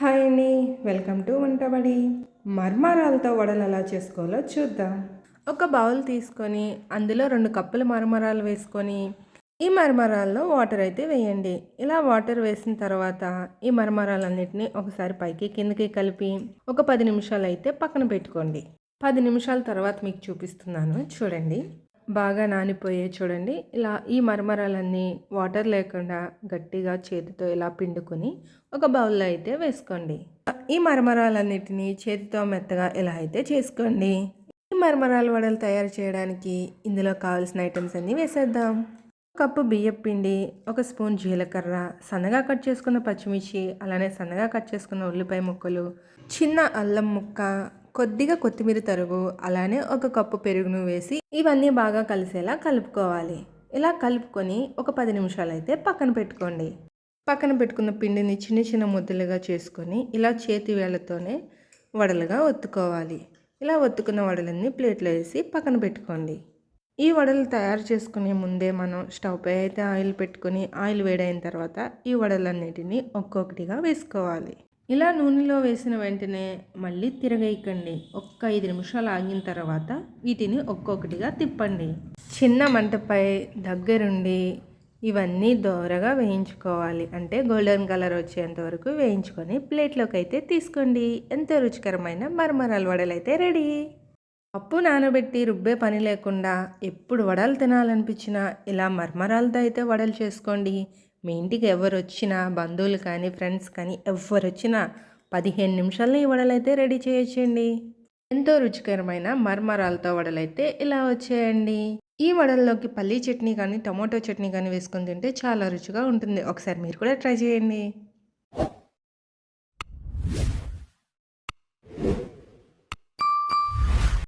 Hi అండి welcome to వంటబడి మర్మరాలతో వడలు ఎలా చేసుకోవాలో చూద్దాం. ఒక బౌల్ తీసుకొని అందులో రెండు కప్పుల మరమరాలు వేసుకొని ఈ మరమరాల్లో వాటర్ అయితే వేయండి. ఇలా వాటర్ వేసిన తర్వాత ఈ మరమరాలన్నిటిని ఒకసారి పైకి కిందకి కలిపి ఒక పది నిమిషాలు అయితే పక్కన పెట్టుకోండి. పది నిమిషాల తర్వాత మీకు చూపిస్తున్నాను చూడండి. బాగా నానిపోయే చూడండి. ఇలా ఈ మరమరాలన్నీ వాటర్ లేకుండా గట్టిగా చేతితో ఇలా పిండుకొని ఒక బౌల్లో అయితే వేసుకోండి. ఈ మరమరాలన్నిటిని చేతితో మెత్తగా ఇలా అయితే చేసుకోండి. ఈ మరమరాల వడలు తయారు చేయడానికి ఇందులో కావాల్సిన ఐటమ్స్ అన్నీ వేసేద్దాం. కప్పు బియ్యం పిండి ఒక స్పూన్ జీలకర్ర సన్నగా కట్ చేసుకున్న పచ్చిమిర్చి అలానే సన్నగా కట్ చేసుకున్న ఉల్లిపాయ ముక్కలు చిన్న అల్లం ముక్క కొద్దిగా కొత్తిమీర తరుగు అలానే ఒక కప్పు పెరుగును వేసి ఇవన్నీ బాగా కలిసేలా కలుపుకోవాలి. ఇలా కలుపుకొని ఒక పది నిమిషాలు అయితే పక్కన పెట్టుకోండి. పక్కన పెట్టుకున్న పిండిని చిన్న చిన్న ముద్దలుగా చేసుకొని ఇలా చేతి వేళ్ళతోనే వడలుగా ఒత్తుకోవాలి. ఇలా ఒత్తుకున్న వడలన్నీ ప్లేట్లో వేసి పక్కన పెట్టుకోండి. ఈ వడలు తయారు చేసుకునే ముందే మనం స్టవ్పై అయితే ఆయిల్ పెట్టుకొని ఆయిల్ వేడైన తర్వాత ఈ వడలన్నిటిని ఒక్కొక్కటిగా వేసుకోవాలి. ఇలా నూనెలో వేసిన వెంటనే మళ్ళీ తిరగేయకండి. ఒక్క ఐదు నిమిషాలు ఆగిన తర్వాత వీటిని ఒక్కొక్కటిగా తిప్పండి. చిన్న మంటపై దగ్గరుండి ఇవన్నీ దోరగా వేయించుకోవాలి. అంటే గోల్డెన్ కలర్ వచ్చేంత వరకు వేయించుకొని ప్లేట్లోకి అయితే తీసుకోండి. ఎంతో రుచికరమైన మరమరాల వడలు అయితే రెడీ. పప్పు నానబెట్టి రుబ్బే పని లేకుండా ఎప్పుడు వడలు తినాలనిపించినా ఇలా మర్మరాలతో అయితే వడలు చేసుకోండి. మీ ఇంటికి ఎవరు వచ్చినా బంధువులు కానీ ఫ్రెండ్స్ కానీ ఎవరు వచ్చినా పదిహేను నిమిషాల్లో ఈ వడలైతే రెడీ చేయొచ్చండి. ఎంతో రుచికరమైన మర్మరాలతో వడలైతే ఇలా వచ్చేయండి. ఈ వడల్లోకి పల్లీ చట్నీ కానీ టమాటో చట్నీ కానీ వేసుకొని తింటే చాలా రుచిగా ఉంటుంది. ఒకసారి మీరు కూడా ట్రై చేయండి.